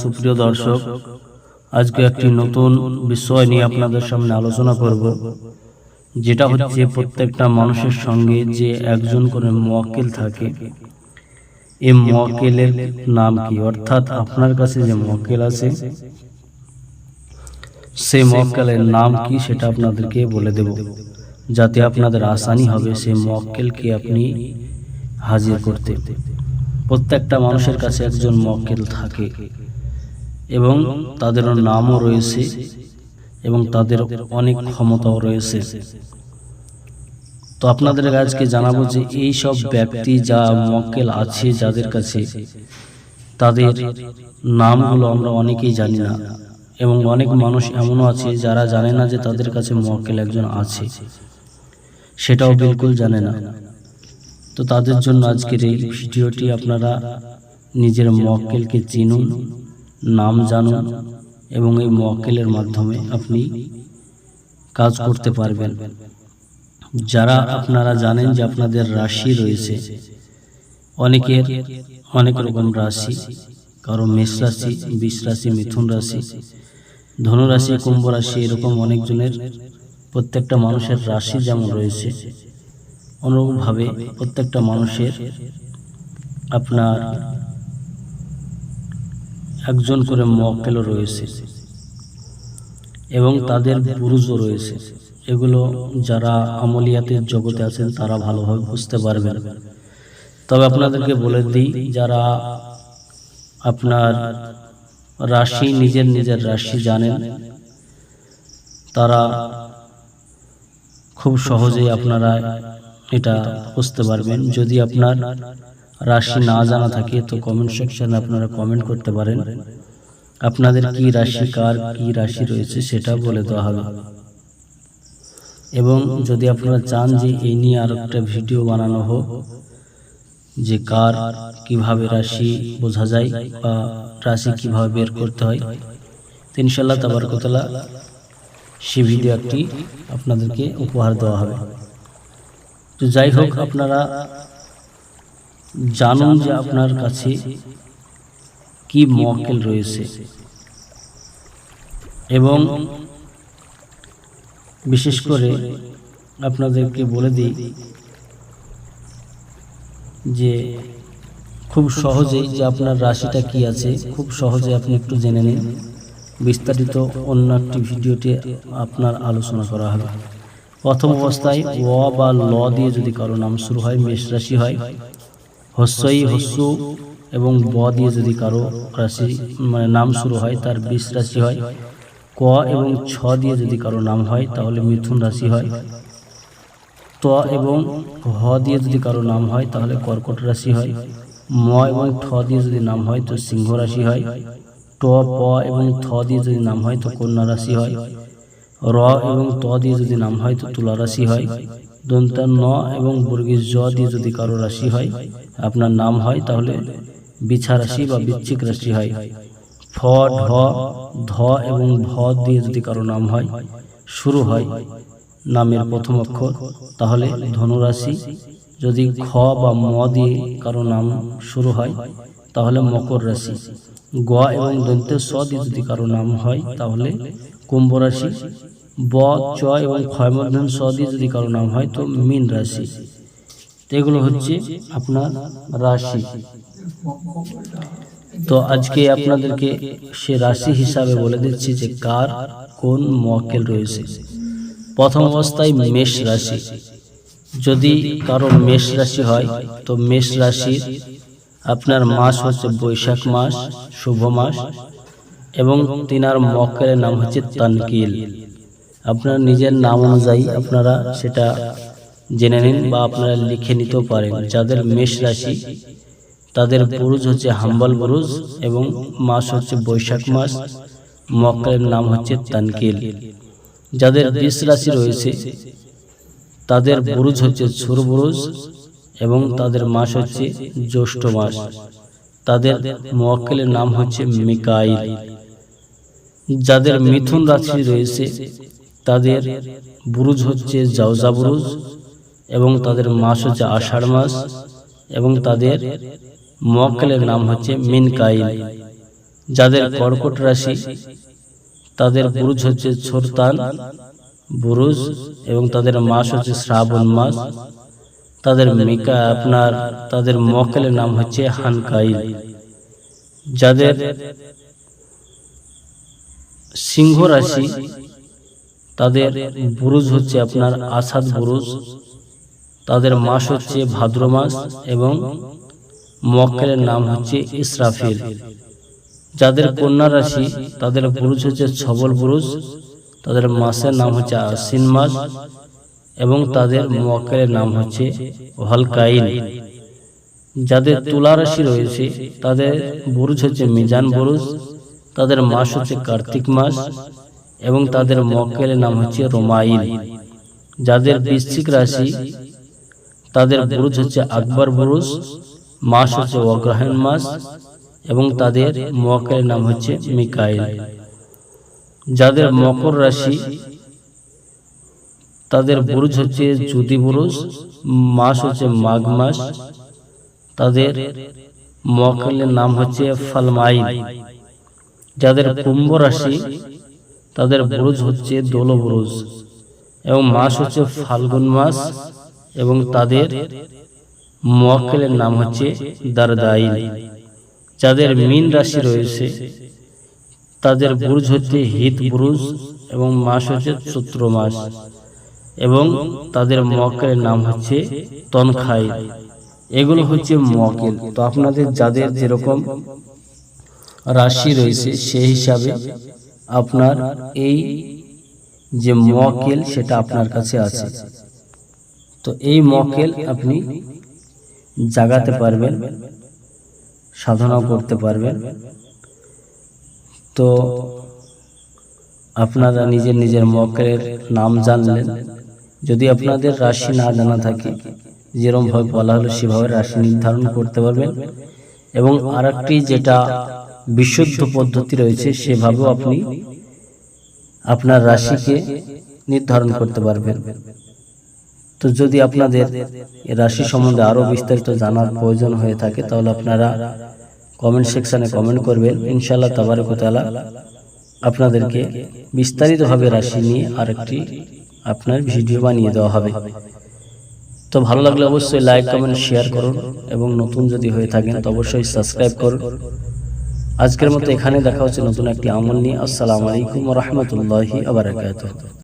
সুপ্রিয় দর্শক, আজকে একটি নতুন বিষয় নিয়ে আপনাদের সামনে আলোচনা করব, যেটা হচ্ছে প্রত্যেকটা মানুষের সঙ্গে যে একজন করে মোয়াক্কেল থাকে। এই মোয়াক্কেলের নাম কি? অর্থাৎ আপনার কাছে যে মোয়াক্কেল আছে, সেই মোয়াক্কেলের নাম কি সেটা আপনাদেরকে বলে দেব, যাতে আপনাদের আসানি হবে সেই মোয়াক্কেলকে আপনি হাজির করতে। প্রত্যেকটা মানুষের কাছে একজন মক্কেল থাকে এবং তাদের নামও রয়েছে এবং তাদের অনেক ক্ষমতাও রয়েছে। তো আপনাদের আজকে জানাব যে এই সব ব্যক্তি যা মক্কেল আছে যাদের কাছে তাদের নামগুলো আমরা অনেকেই জানি না এবং অনেক মানুষ এমনও আছে যারা জানে না যে তাদের কাছে মক্কেল একজন আছে। সেটাও বিলকুল জানে না। তো তাদের জন্য আজকের এই ভিডিওটি আপনারা নিজের মক্কেলকে চিনুন নাম জানুন এবং এই মক্কেলের মাধ্যমে আপনি কাজ করতে পারবেন। যারা আপনারা জানেন যে আপনাদের রাশি রয়েছে অনেকের অনেক রকম রাশি কারও মেষ রাশি বিষ রাশি মিথুন রাশি ধনুরাশি কুম্ভ রাশি এরকম অনেকজনের প্রত্যেকটা মানুষের রাশি যেমন রয়েছে। অনুরূপভাবে প্রত্যেকটা মানুষের আপনার একজন করে মক্কেলও রয়েছে এবং তাদের পুরুষও রয়েছে। এগুলো যারা আমলিয়াতের জগতে আছেন, তারা ভালোভাবে বুঝতে পারবেন। তবে আপনাদেরকে বলে দিই, যারা আপনার রাশি, নিজের নিজের রাশি জানেন, তারা খুব সহজেই আপনারা এটা বুঝতে পারবেন। যদি আপনার রাশি না জানা থাকে, তো কমেন্ট সেকশনে আপনারা কমেন্ট করতে পারেন। আপনাদের কি রাশি, কার কি রাশি রয়েছে সেটা বলে দেওয়া হবে। এবং যদি আপনারা চান যে এই নিয়ে আর একটা ভিডিও বানানো হোক, যে কার কীভাবে রাশি বোঝা যায় বা রাশি কীভাবে বের করতে হয়, তো ইনশাল্লাহ তাবারকতলা সে ভিডিও একটি আপনাদেরকে উপহার দেওয়া হবে। তো যাই হোক, আপনারা জানুন যে আপনার কাছে কি মক্কেল রয়েছে। এবং বিশেষ করে আপনাদেরকে বলে দিই যে খুব সহজেই যে আপনার রাশিটা কি আছে, খুব সহজে আপনি একটু জেনে নিন। বিস্তারিত অন্য একটি ভিডিওতে আপনার আলোচনা করা হবে। প্রথম অবস্থায় ও বা ল দিয়ে যদি কারও নাম শুরু হয়, মেষ রাশি হয়। হস্যই হস্য এবং ব দিয়ে যদি কারও রাশি মানে নাম শুরু হয়, তার বিষ রাশি হয়। ক এবং ছ দিয়ে যদি কারও নাম হয়, তাহলে মিথুন রাশি হয়। ত এবং হ দিয়ে যদি কারও নাম হয়, তাহলে কর্কট রাশি হয়। ম এবং ঠ দিয়ে যদি নাম হয়, তো সিংহ রাশি হয়। ট, প এবং থ দিয়ে যদি নাম হয়, তো কন্যা রাশি হয়। র এবং ত দিয়ে যদি নাম হয়, তো তুলা রাশি হয়। দন্তা ন এবং বর্গীর জ দিয়ে যদি কারও রাশি হয়, আপনার নাম হয়, তাহলে বিছা রাশি বা বিচ্ছিক রাশি হয়। ফ, ঢ, ধ এবং ভ দিয়ে যদি কারও নাম হয়, শুরু হয় নামের প্রথম অক্ষর, তাহলে ধনুরাশি। যদি খ বা ম দিয়ে কারও নাম শুরু হয়, তাহলে মকর রাশি। গ এবং দন্তে স দিয়ে যদি কারও নাম হয়, তাহলে কুম্ভ রাশি, ব, চ এবং ক্ষয় মধ্যম স দিয়ে যদি কারও নাম হয় তো মিন রাশি। এগুলো হচ্ছে আপনার রাশি। তো আজকে আপনাদেরকে সে রাশি হিসাবে বলে দিচ্ছি যে কার কোন মকেল রয়েছে। প্রথম অবস্থায় মেষ রাশি। যদি কারও মেষ রাশি হয় তো মেষ রাশির আপনার মাস হচ্ছে বৈশাখ মাস, শুভ মাস এবং তিনার মক্কেলের নাম হচ্ছে তানকিল। আপনার নিজের নাম অনুযায়ী আপনারা সেটা জেনে নিন বা আপনারা লিখে নিতেও পারেন। যাদের মেষ রাশি, তাদের বুরুজ হচ্ছে হাম্বল বুরুজ এবং মাস হচ্ছে বৈশাখ মাস, মক্কেলের নাম হচ্ছে তানকিল। যাদের বিষ রাশি রয়েছে, তাদের বুরুজ হচ্ছে ছুর বুরুজ এবং তাদের মাস হচ্ছে জ্যৈষ্ঠ মাস। তাদের মোয়াক্কেলের নাম হচ্ছে মিকাইল। যাদের মিথুন রাশি রয়েছে তাদের বুরুজ হচ্ছে জাউজা বুরুজ এবং তাদের মাস হচ্ছে আষাঢ় মাস এবং তাদের মোয়াক্কেলের নাম হচ্ছে মিনকাইল যাদের কর্কট রাশি তাদের বুরুজ হচ্ছে ছোরতান বুরুজ এবং তাদের মাস হচ্ছে শ্রাবণ মাস। তাদের মিকা আপনার তাদের মক্কেলের নাম হচ্ছে হানকাইল। যাদের সিংহ রাশি তাদের বুরুজ হচ্ছে আপনার আসাদ বুরুজ। তাদের মাস হচ্ছে ভাদ্র মাস এবং মক্কেলের নাম হচ্ছে ইসরাফিল। যাদের কন্যা রাশি তাদের বুরুজ হচ্ছে ছবল বুরুজ। তাদের মাসের নাম হচ্ছে আশ্বিন মাস এবং তাদের মোয়াক্কেলের নাম হচ্ছে হলকাইন যাদের তুলা রাশি রয়েছে তাদের বুরুজ হচ্ছে মিজান বুরুজ। তাদের মাস হচ্ছে কার্তিক মাস এবং তাদের মোয়াক্কেলের নাম হচ্ছে রোমাইল। যাদের বৃশ্চিক রাশি, তাদের বুরুজ হচ্ছে আকবর বুরুজ, মাস হচ্ছে অগ্রহায়ণ মাস এবং তাদের মোয়াক্কেলের নাম হচ্ছে মিকাইল। যাদের মকর রাশি, তাদের বুরুজ হচ্ছে জুদি বুরুজ, মাস হচ্ছে মাঘ মাস, তাদের মকলের নাম হচ্ছে ফালমাইন যাদের কুম্ভ রাশি তাদের বুরুজ হচ্ছে দোল বুরুজ এবং মাস হচ্ছে ফাল্গুন মাস এবং তাদের মোয়াক্কেলের নাম হচ্ছে দারদাইল যাদের মিন রাশি রয়েছে তাদের বুরুজ হচ্ছে হিত বুরুজ এবং মাস হচ্ছে চৈত্র মাস। এবং তাদের মক্কেলের নাম হচ্ছে তনখাই। এগুলো হচ্ছে মকেল তো আপনাদের যাদের যেরকম রাশি রয়েছে সেই হিসাবে আপনার এই যে মকেল সেটা আপনার কাছে আছে। তো এই মকেল আপনি জাগাতে পারবেন সাধনা করতে পারবেন। তো আপনারা নিজের নিজের মকেলের নাম জানলেন। যদি আপনাদের রাশি না জানা থাকে যেরকমভাবে বলা হলো সেভাবে রাশি নির্ধারণ করতে পারবেন। এবং আরেকটি যেটা বিশুদ্ধ পদ্ধতি রয়েছে, সেভাবেও আপনি আপনার রাশিকে নির্ধারণ করতে পারবেন। তো যদি আপনাদের রাশি সম্বন্ধে আরও বিস্তারিত জানার প্রয়োজন হয়ে থাকে, তাহলে আপনারা কমেন্ট সেকশানে কমেন্ট করবেন। ইনশাআল্লাহ তাবারকতালা আপনাদেরকে বিস্তারিতভাবে রাশি নিয়ে আরেকটি আপনার ভিডিও বানিয়ে দেওয়া হবে। তো ভালো লাগলে অবশ্যই লাইক কমেন্ট শেয়ার করুন এবং নতুন যদি হয়ে থাকেন, তো অবশ্যই সাবস্ক্রাইব করুন। আজকের মতো এখানে দেখা হচ্ছে নতুন একটি আমল নিয়ে। আসসালামু আলাইকুম রহমতুল্লাহি আবরাকাত